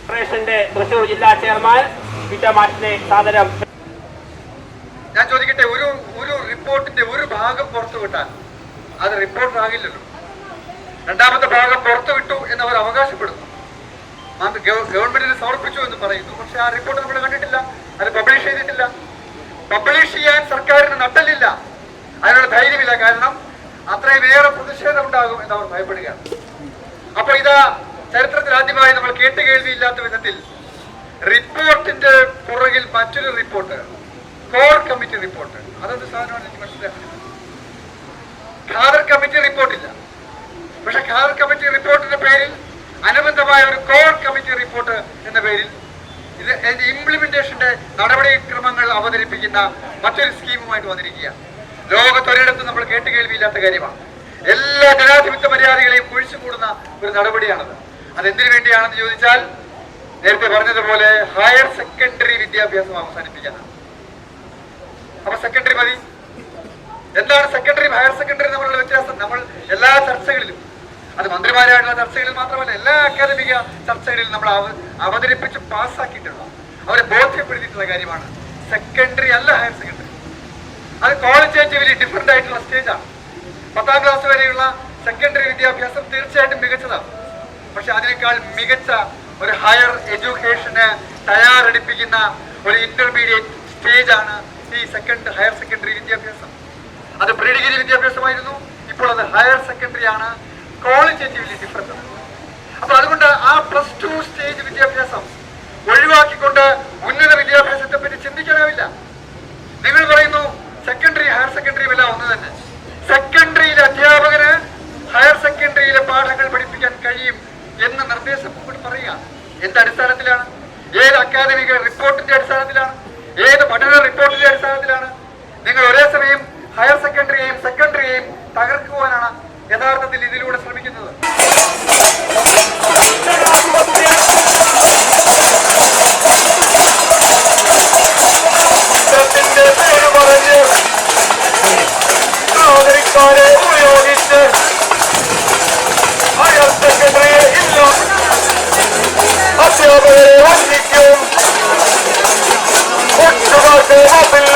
കോർപ്പറേഷന്റെ തൃശൂർ ജില്ലാ chairman Peter മാറ്റിനെ സാദരം. ഞാൻ ചോദിക്കട്ടെ ഒരു ഒരു റിപ്പോർട്ടിന്റെ ഒരു ഭാഗം പുറത്തു വിട്ടാൽ അത് റിപ്പോർട്ട് ആകില്ലല്ലോ? രണ്ടാമത്തെ ഭാഗം പുറത്തു വിട്ടു എന്ന് അവർ അവകാശപ്പെടുന്നു ഗവൺമെന്റിന് സമർപ്പിച്ചു എന്ന് പറയുന്നു. പക്ഷെ ആ റിപ്പോർട്ട് നമ്മൾ കണ്ടിട്ടില്ല അത് പബ്ലിഷ് ചെയ്തിട്ടില്ല. പബ്ലിഷ് ചെയ്യാൻ സർക്കാരിന് നട്ടലില്ല അതിനുള്ള ധൈര്യമില്ല. കാരണം അത്രയും ഏറെ പ്രതിഷേധം ഉണ്ടാകും എന്ന് അവർ ഭയപ്പെടുകയാണ്. അപ്പൊ ഇതാ ചരിത്രത്തിൽ ആദ്യമായി നമ്മൾ കേട്ട് കേൾവിയില്ലാത്ത വിധത്തിൽ റിപ്പോർട്ടിന്റെ പുറകിൽ മറ്റൊരു റിപ്പോർട്ട് കോർ കമ്മിറ്റി റിപ്പോർട്ട്. അതെന്ത് സാധനമാണ് എനിക്ക് മനസ്സിലാക്കുന്നത് ഖാദർ കമ്മിറ്റി റിപ്പോർട്ടില്ല. പക്ഷെ ഖാദർ കമ്മിറ്റി റിപ്പോർട്ടിന്റെ പേരിൽ അനുബന്ധമായ ഒരു കോർ കമ്മിറ്റി റിപ്പോർട്ട് എന്ന പേരിൽ ഇത് ഇംപ്ലിമെന്റേഷന്റെ നടപടിക്രമങ്ങൾ അവതരിപ്പിക്കുന്ന മറ്റൊരു സ്കീമുമായിട്ട് വന്നിരിക്കുക ലോകത്തൊരിടത്തും നമ്മൾ കേട്ടുകേൾവിയില്ലാത്ത കാര്യമാണ്. എല്ലാ ജനാധിപത്യ മര്യാദകളെയും കുഴിച്ചു കൂടുന്ന ഒരു നടപടിയാണത്. അതെന്തിനു വേണ്ടിയാണെന്ന് ചോദിച്ചാൽ നേരത്തെ പറഞ്ഞതുപോലെ ഹയർ സെക്കൻഡറി വിദ്യാഭ്യാസം അവസാനിപ്പിക്കാനാണ്. അപ്പൊ സെക്കൻഡറി മതി. എന്താണ് സെക്കൻഡറി ഹയർ സെക്കൻഡറി നമ്മളുടെ വ്യത്യാസം. നമ്മൾ എല്ലാ ചർച്ചകളിലും അത് മന്ത്രിമാരായിട്ടുള്ള ചർച്ചകളിൽ മാത്രമല്ല എല്ലാ അക്കാദമിക ചർച്ചകളിലും നമ്മൾ അവ- അവതരിപ്പിച്ച് പാസ്സാക്കിയിട്ടുള്ള അവരെ ബോധ്യപ്പെടുത്തിയിട്ടുള്ള കാര്യമാണ് സെക്കൻഡറി അല്ല ഹയർ സെക്കൻഡറി അത് ക്വാളിറ്റേറ്റീവ്ലി ഡിഫറെന്റ് ആയിട്ടുള്ള സ്റ്റേജാണ് പത്താം ക്ലാസ് വരെയുള്ള സെക്കൻഡറി വിദ്യാഭ്യാസം തീർച്ചയായിട്ടും മികച്ചതാണ്. പക്ഷെ അതിനേക്കാൾ മികച്ച ഒരു ഹയർ എഡ്യൂക്കേഷന് തയ്യാറെടുപ്പിക്കുന്ന ഒരു ഇന്റർമീഡിയറ്റ് സ്റ്റേജാണ് ഈ സെക്കൻഡ് ഹയർ സെക്കൻഡറി വിദ്യാഭ്യാസം. അത് പ്രീ ഡിഗ്രി വിദ്യാഭ്യാസമായിരുന്നു. ഇപ്പോൾ അത് ഹയർ സെക്കൻഡറി ആണ്. ക്വാളിറ്റേറ്റീവ്ലി ഡിഫറെന്റ് ആണ്. അപ്പൊ അതുകൊണ്ട് ആ പ്ലസ് ടു സ്റ്റേജ് വിദ്യാഭ്യാസം പഠിപ്പിക്കാൻ കഴിയും എന്ന നിർദ്ദേശം കൂടി പറയുക. എന്ത് അടിസ്ഥാനത്തിലാണ്? ഏത് അക്കാദമിക റിപ്പോർട്ടിന്റെ അടിസ്ഥാനത്തിലാണ്? ഏത് പഠന റിപ്പോർട്ടിന്റെ അടിസ്ഥാനത്തിലാണ്? നിങ്ങൾ ഒരേ സമയം ഹയർ സെക്കൻഡറിയെയും സെക്കൻഡറിയെയും തകർക്കുവാനാണ് യഥാർത്ഥത്തിൽ ഇതിലൂടെ ശ്രമിക്കുന്നത്. ഉപയോഗിച്ച് up